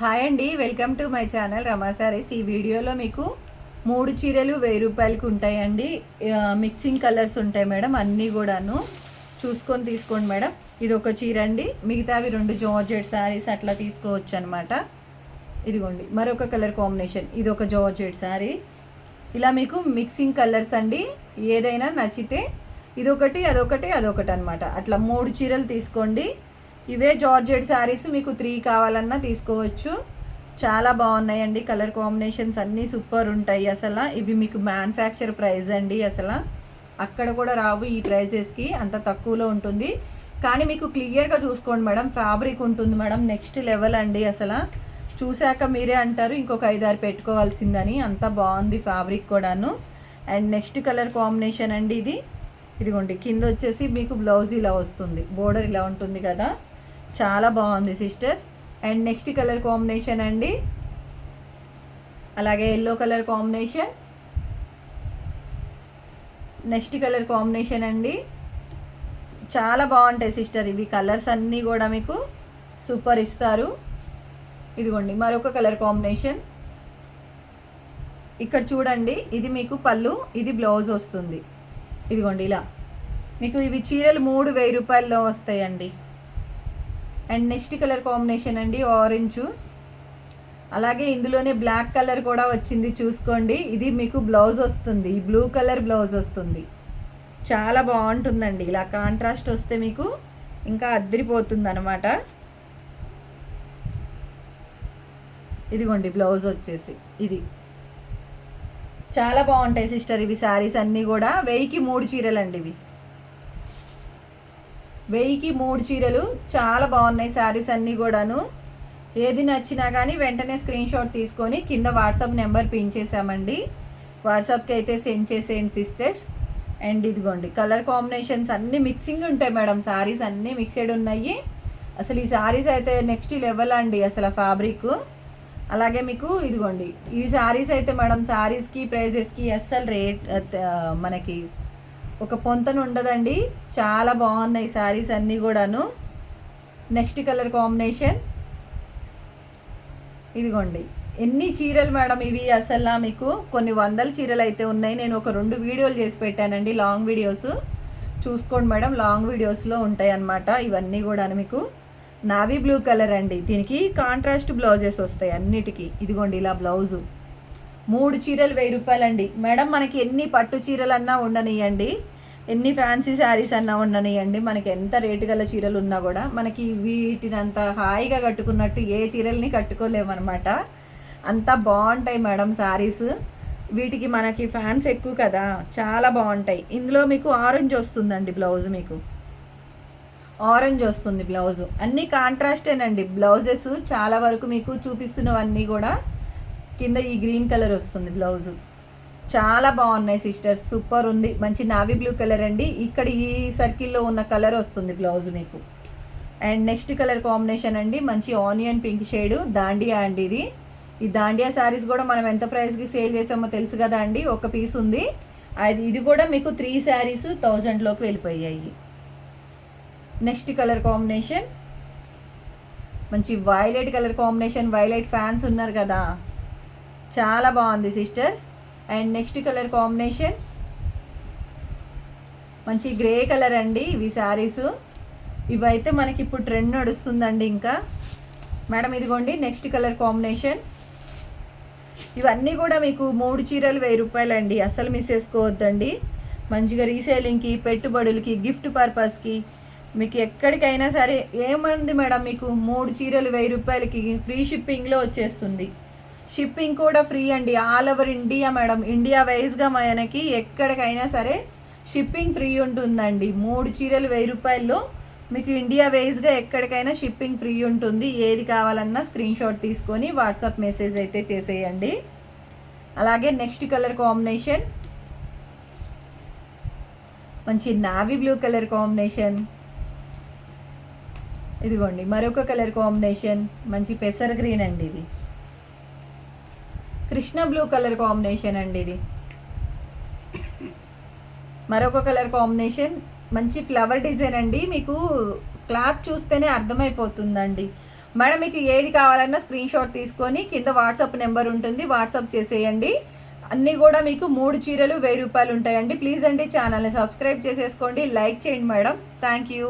Hi అండి welcome to my channel Rama Sarees. ఈ వీడియోలో మీకు మూడు చీరలు వెయ్యి రూపాయలకు ఉంటాయండి. మిక్సింగ్ కలర్స్ ఉంటాయి మేడం అన్నీ కూడాను. చూసుకొని తీసుకోండి మేడం. ఇది ఒక చీర అండి. మిగతావి రెండు జార్జెట్ శారీస్ అట్లా తీసుకోవచ్చు అనమాట ఇదిగోండి మరొక కలర్ కాంబినేషన్. ఇది ఒక జార్జెట్ శారీ ఇలా మీకు మిక్సింగ్ కలర్స్ అండి. ఏదైనా నచ్చితే ఇదొకటి అదొకటి అదొకటి అనమాట అట్లా మూడు చీరలు తీసుకోండి. ఇవే జార్జెట్ శారీస్ మీకు త్రీ కావాలన్నా తీసుకోవచ్చు. చాలా బాగున్నాయండి. కలర్ కాంబినేషన్స్ అన్నీ సూపర్ ఉంటాయి అసలు. ఇవి మీకు మ్యానుఫ్యాక్చర్ ప్రైస్ అండి అసలు. అక్కడ కూడా రావు ఈ ప్రైజెస్కి అంత తక్కువలో ఉంటుంది. కానీ మీకు క్లియర్గా చూసుకోండి మేడం. ఫ్యాబ్రిక్ ఉంటుంది మేడం. నెక్స్ట్ లెవెల్ అండి అసలు. చూశాక మీరే అంటారు ఇంకొక ఐదారు పెట్టుకోవాల్సిందని. అంత బాగుంది ఫ్యాబ్రిక్ కూడాను. అండ్ నెక్స్ట్ కలర్ కాంబినేషన్ అండి ఇది. ఇదిగోండి కింద వచ్చేసి మీకు బ్లౌజ్ ఇలా వస్తుంది. బోర్డర్ ఇలా ఉంటుంది కదా. చాలా బాగుంది sister. And next colour combination అండి. అలాగే yellow colour combination. Next colour combination అండి. చాలా బాగుంటాయి సిస్టర్. ఇవి కలర్స్ అన్నీ కూడా మీకు సూపర్ ఇస్తారు. ఇదిగోండి మరొక కలర్ కాంబినేషన్. ఇక్కడ చూడండి ఇది మీకు పళ్ళు ఇది బ్లౌజ్ వస్తుంది. ఇదిగోండి ఇలా. మీకు ఇవి చీరలు మూడు వెయ్యి రూపాయల్లో వస్తాయండి. అండ్ నెక్స్ట్ కలర్ కాంబినేషన్ అండి ఆరెంజ్. అలాగే ఇందులోనే బ్లాక్ కలర్ కూడా వచ్చింది చూసుకోండి. ఇది మీకు బ్లౌజ్ వస్తుంది. బ్లూ కలర్ బ్లౌజ్ వస్తుంది. చాలా బాగుంటుందండి. ఇలా కాంట్రాస్ట్ వస్తే మీకు ఇంకా అద్దరిపోతుంది అనమాట ఇదిగోండి బ్లౌజ్ వచ్చేసి ఇది. చాలా బాగుంటాయి సిస్టర్ ఇవి శారీస్ అన్నీ కూడా. వెయ్యికి మూడు చీరలు అండి ఇవి. వెయ్యికి మూడు చీరలు. చాలా బాగున్నాయి శారీస్ అన్నీ కూడాను. ఏది నచ్చినా కానీ వెంటనే స్క్రీన్ షాట్ తీసుకొని కింద వాట్సాప్ నెంబర్ పిన్ చేసామండి వాట్సాప్కి అయితే సెండ్ చేసేయండి సిస్టర్స్. అండ్ ఇదిగోండి కలర్ కాంబినేషన్స్ అన్నీ మిక్సింగ్ ఉంటాయి మేడం. శారీస్ అన్నీ మిక్సెడ్ ఉన్నాయి. అసలు ఈ శారీస్ అయితే నెక్స్ట్ లెవెల్ అండి అసలు ఫ్యాబ్రిక్. అలాగే మీకు ఇదిగోండి ఈ శారీస్ అయితే మేడం శారీస్కి ప్రైజెస్కి అస్సలు రేట్ మనకి ఒక పొంతన ఉండదండి. చాలా బాగున్నాయి శారీస్ అన్నీ కూడాను. Next colour combination. ఇదిగోండి. ఎన్ని చీరలు మేడం ఇవి అసలు మీకు? కొన్ని వందల చీరలు అయితే ఉన్నాయి. నేను ఒక రెండు వీడియోలు చేసి పెట్టానండి లాంగ్ వీడియోస్. చూసుకోండి మేడం లాంగ్ వీడియోస్లో ఉంటాయి అన్నమాట ఇవన్నీ కూడా మీకు. నావీ బ్లూ కలర్ అండి. దీనికి కాంట్రాస్ట్ బ్లౌజెస్ వస్తాయి అన్నిటికీ. ఇదిగోండి ఇలా బ్లౌజు. మూడు చీరలు వెయ్యి రూపాయలండి. మేడం మనకి ఎన్ని పట్టు చీరలు అన్నా ఉండనియండి. ఎన్ని ఫ్యాన్సీ శారీస్ అన్నా ఉండనియండి. మనకి ఎంత రేటు గల చీరలు ఉన్నా కూడా మనకి వీటిని అంత హాయిగా కట్టుకున్నట్టు ఏ చీరల్ని కట్టుకోలేమన్నమాట. అంత బాగుంటాయి మేడం శారీస్. వీటికి మనకి ఫ్యాన్స్ ఎక్కువ కదా చాలా బాగుంటాయి. ఇందులో మీకు ఆరెంజ్ వస్తుందండి బ్లౌజ్ మీకు. ఆరెంజ్ వస్తుంది బ్లౌజ్. అన్నీ కాంట్రాస్టేనండి. బ్లౌజెస్ చాలా వరకు మీకు చూపిస్తున్నవన్నీ కూడా కింద ఈ గ్రీన్ కలర్ వస్తుంది బ్లౌజ్. చాలా బాగున్నాయి సిస్టర్స్ సూపర్ ఉంది. మంచి నావీ బ్లూ కలర్ అండి. ఇక్కడ ఈ సర్కిల్లో ఉన్న కలర్ వస్తుంది బ్లౌజ్ మీకు. అండ్ నెక్స్ట్ కలర్ కాంబినేషన్ అండి మంచి ఆనియన్ పింక్ షేడ్ దాండియా అండి ఇది. ఈ దాండియా శారీస్ కూడా మనం ఎంత ప్రైస్కి సేల్ చేసామో తెలుసు కదా అండి ఒక పీస్ ఉంది. అది ఇది కూడా మీకు త్రీ శారీస్ థౌజండ్లోకి వెళ్ళిపోయాయి. Next colour combination. మంచి violet colour combination violet fans ఉన్నారు కదా. చాలా బాగుంది sister. And next colour combination. మంచి గ్రే కలర్ అండి ఇవి శారీస్. ఇవైతే మనకి ఇప్పుడు ట్రెండ్ నడుస్తుందండి ఇంకా. మేడం ఇదిగోండి నెక్స్ట్ కలర్ కాంబినేషన్. ఇవన్నీ కూడా మీకు మూడు చీరలు వెయ్యి రూపాయలండి. అస్సలు మిస్ చేసుకోవద్దండి. మంచిగా రీసేలింగ్కి పెట్టుబడులకి గిఫ్ట్ పర్పస్కి. మీకు ఎక్కడికైనా సరే ఏమంది మేడం మీకు మూడు చీరలు వెయ్యి రూపాయలకి ఫ్రీ షిప్పింగ్లో వచ్చేస్తుంది. షిప్పింగ్ కూడా ఫ్రీ అండి. All over India madam India వైజ్గా మనకి ఎక్కడికైనా సరే షిప్పింగ్ ఫ్రీ ఉంటుందండి. మూడు చీరలు వెయ్యి రూపాయల్లో మీకు ఇండియా వైజ్గా ఎక్కడికైనా షిప్పింగ్ ఫ్రీ ఉంటుంది. ఏది కావాలన్నా స్క్రీన్ షాట్ తీసుకొని వాట్సాప్ మెసేజ్ అయితే చేసేయండి. అలాగే నెక్స్ట్ కలర్ కాంబినేషన్ మంచి నావీ బ్లూ కలర్ కాంబినేషన్ ఇదిగోండి మరొక కలర్ కాంబినేషన్ మంచి పెసర గ్రీన్ అండి ఇది. కృష్ణ బ్లూ కలర్ కాంబినేషన్ అండి ఇది. మరొక కలర్ కాంబినేషన్. మంచి ఫ్లవర్ డిజైన్ అండి. మీకు క్లాత్ చూస్తేనే అర్థమైపోతుందండి. మేడం మీకు ఏది కావాలన్నా స్క్రీన్ షాట్ తీసుకొని కింద వాట్సాప్ నెంబర్ ఉంటుంది వాట్సాప్ చేసేయండి. అన్నీ కూడా మీకు మూడు చీరలు వెయ్యి రూపాయలు ఉంటాయండి. ప్లీజ్ అండి ఛానల్ని సబ్స్క్రైబ్ చేసేసుకోండి. లైక్ చేయండి మేడం. Thank you.